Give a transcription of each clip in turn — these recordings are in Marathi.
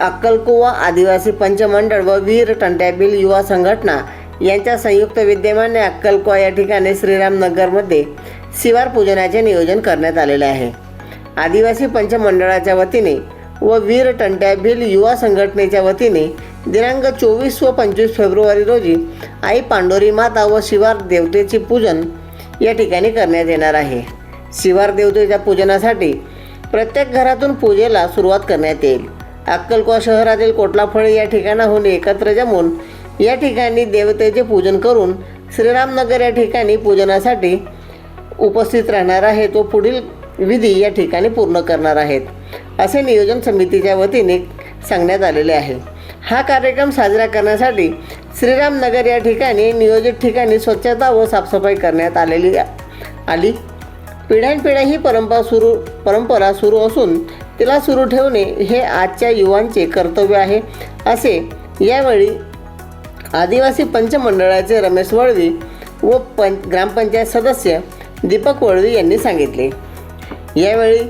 अक्कलकुवा आदिवासी पंचमंडळ व वीर टंट्याबिल युवा संघटना यांच्या संयुक्त विद्यमाने अक्कलकुवा या ठिकाणी श्रीरामनगरमध्ये शिवार पूजनाचे नियोजन करण्यात आलेले आहे. आदिवासी पंचमंडळाच्या वतीने व वीर टंट्याभिल युवा संघटनेच्या वतीने दिनांक चोवीस व पंचवीस फेब्रुवारी रोजी आई पांडोरी माता व शिवार देवतेचे पूजन या ठिकाणी करण्यात येणार आहे. शिवार देवतेच्या पूजनासाठी प्रत्येक घरातून पूजेला सुरुवात करण्यात येईल. अक्कलकोवा शहरातील कोटलाफळी या ठिकाणाहून एकत्र जमून या ठिकाणी देवतेचे पूजन करून श्रीरामनगर या ठिकाणी पूजनासाठी उपस्थित राहणार आहेत व पुढील विधी या ठिकाणी पूर्ण करणार आहेत. असे नियोजन समितीच्या वतीने सांगण्यात आलेले आहे. हा कार्यक्रम साजरा करण्यासाठी श्रीरामनगर या ठिकाणी नियोजित ठिकाणी स्वच्छता व साफसफाई करण्यात आलेली आली. पिढ्यानपिढ्या ही परंपरा सुरू परंपरा सुरू असून तिला सुरू ठेवणे हे आजच्या युवांचे कर्तव्य आहे. असे यावेळी आदिवासी पंचमंडळाचे रमेश वळवी व पं ग्रामपंचायत सदस्य दीपक वळवी यांनी सांगितले. यावेळी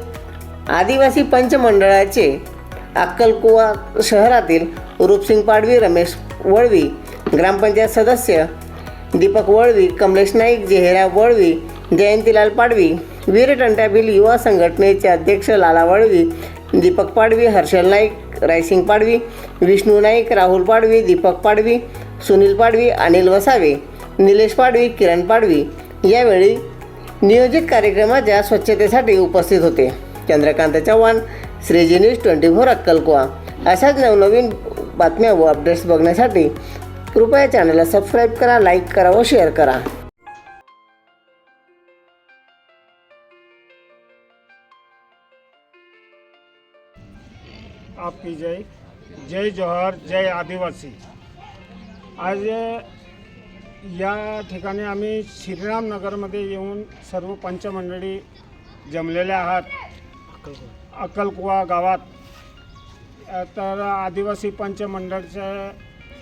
आदिवासी पंचमंडळाचे अक्कलकुवा शहरातील रूपसिंग पाडवी रमेश वळवी ग्रामपंचायत सदस्य दीपक वळवी कमलेश नाईक जेहेरा वळवी जयंतीलाल पाडवी वीरटंट्याबिल युवा संघटनेचे अध्यक्ष लाला वळवी दीपक पाडवी हर्षल नाईक रायसिंग पाडवी विष्णू नाईक राहुल पाडवी दीपक पाडवी सुनील पाडवी अनिल वसावे निलेश पाडवी किरण पाडवी यावेळी नियोजित कार्यक्रमाच्या स्वच्छतेसाठी उपस्थित होते. Chandrakant Chavan Shriji news twenty four अक्कलकुवा. अशाच नवनवीन बातम्या व अपडेट्स बघण्यासाठी कृपया चॅनलला सबस्क्राईब करा लाईक करा व शेअर करा. आपकी जय जय जोहर जय आदिवासी। आज या ठिकाणी आम्ही श्रीरामनगरमध्ये येऊन सर्व पंचमंडळी जमलेल्या आहात. अक्कलकुवा गावात. तर आदिवासी पंचमंडळचे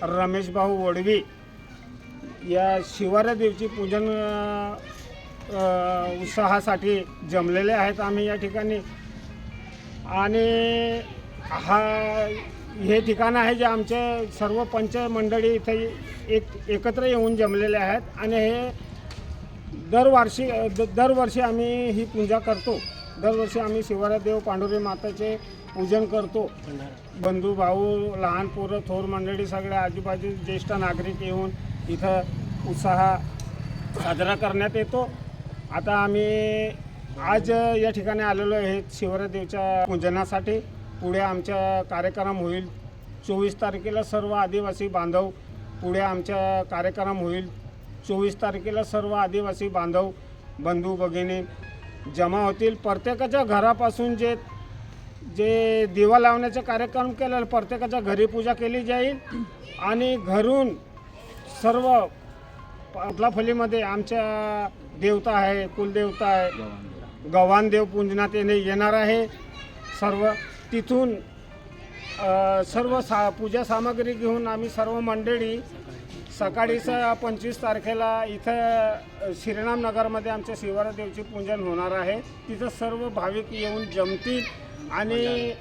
रमेशभाऊ वडवी या शिवारादेवची पूजन उत्साहासाठी जमलेले आहेत आम्ही या ठिकाणी. आणि हा हे ठिकाण आहे जे आमचे सर्व पंचमंडळी इथे एक एकत्र येऊन जमलेले आहेत. आणि हे दरवर्षी द- दरवर्षी आम्ही ही पूजा करतो. दरवर्षी आम्ही शिवारादेव पांडुरी माताचे पूजन करतो. बंधू भाऊ लहान पोरं थोर मंडळी सगळे आजूबाजू ज्येष्ठ नागरिक येऊन इथं उत्साह साजरा करण्यात येतो. आता आम्ही आज या ठिकाणी आलेलो आहे शिवरादेवच्या पूजनासाठी. पुढे आमचा कार्यक्रम होईल. चोवीस तारखेला सर्व आदिवासी बांधव पुढे आमचा कार्यक्रम होईल. चोवीस तारखेला सर्व आदिवासी बांधव बंधू भगिनी जमा होतील. प्रत्येकाच्या घरापासून जे जे दिवा लावण्याचा कार्यक्रम केला प्रत्येकाच्या घरी पूजा केली जाईल. आणि घरून सर्व पाटलाफलीमध्ये आमच्या देवता आहे कुलदेवता आहे. गव्हाण देव पूजनात येणे येणार आहे. सर्व तिथून सर्व सा पूजा सामग्री घेऊन आम्ही सर्व मंडळी सकाळी स पंचवीस तारखेला इथं श्रीरामनगरमध्ये आमच्या शिवारादेवची पूजन होणार आहे. तिथं सर्व भाविक येऊन जमतील आणि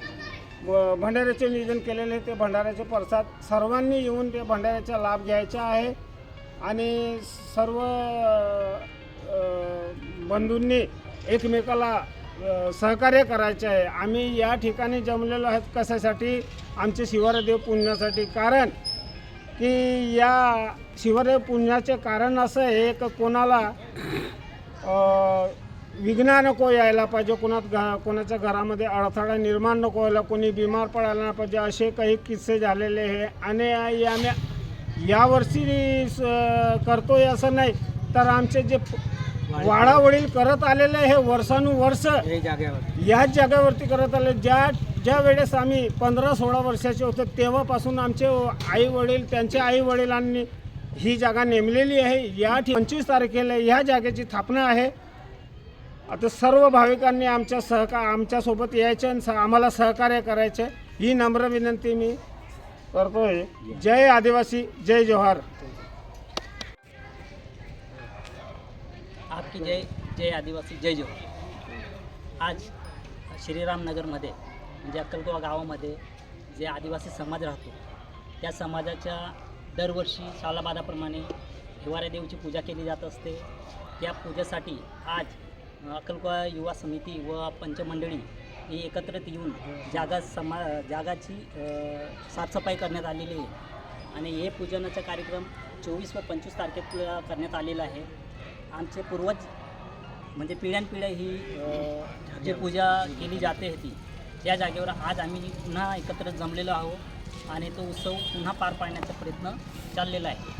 भंडाऱ्याचे नियोजन केलेले ते भंडाऱ्याचे प्रसाद सर्वांनी येऊन ते भंडाऱ्याचा लाभ घ्यायचा आहे आणि सर्व बंधूंनी एकमेकाला सहकार्य करायचे आहे. आम्ही या ठिकाणी जमलेलो आहोत कशासाठी? आमचे शिवारदेव पुण्यासाठी. कारण की या शिवरदेव पुण्याचे कारण असं आहे की कोणाला विघ्न नको यायला पाहिजे कोणात घ कोणाच्या घरामध्ये अडथळा निर्माण नको व्हायला कोणी बिमार पडायला नाही पाहिजे असे काही किस्से झालेले आहे. आणि याने यावर्षी स- करतोय असं नाही. तर आमचे जे वाडावडील करत आलेले हे वर्षानुवर्ष याच जागेवरती. करत आले. ज्या ज्या वेळेस आम्ही पंधरा सोळा वर्षाचे होतो तेव्हापासून आमचे आई वडील त्यांच्या आई वडिलांनी ही जागा नेमलेली आहे. या पंचवीस तारखेला ह्या जागेची स्थापना आहे. आता सर्व भाविकांनी आमच्या सहका आमच्यासोबत यायचे आणि आम्हाला सहकार्य करायचे. ही नम्र विनंती मी करतोय. जय आदिवासी जय जोहार. की जय जय आदिवासी जय जवान. आज श्रीरामनगरमध्ये म्हणजे अक्कलकोवा गावामध्ये जे आदिवासी समाज राहतो त्या समाजाच्या दरवर्षी सालाबादाप्रमाणे हिवाऱ्या देवीची पूजा केली जात असते. त्या पूजेसाठी आज अक्कलकोवा युवा समिती व पंचमंडळी ही एकत्रित येऊन जागा समा जागाची साफसफाई करण्यात आलेली आहे. आणि हे पूजनाचा कार्यक्रम चोवीस व पंचवीस तारखेला करण्यात आलेला आहे. आमचे पूर्वज म्हणजे पिढ्यानपिढ्या ही जे जी पूजा केली जाते ती. त्या जागेवर आज आम्ही पुन्हा एकत्र जमलेलो आहोत आणि तो उत्सव पुन्हा पार पाडण्याचा प्रयत्न चाललेला आहे.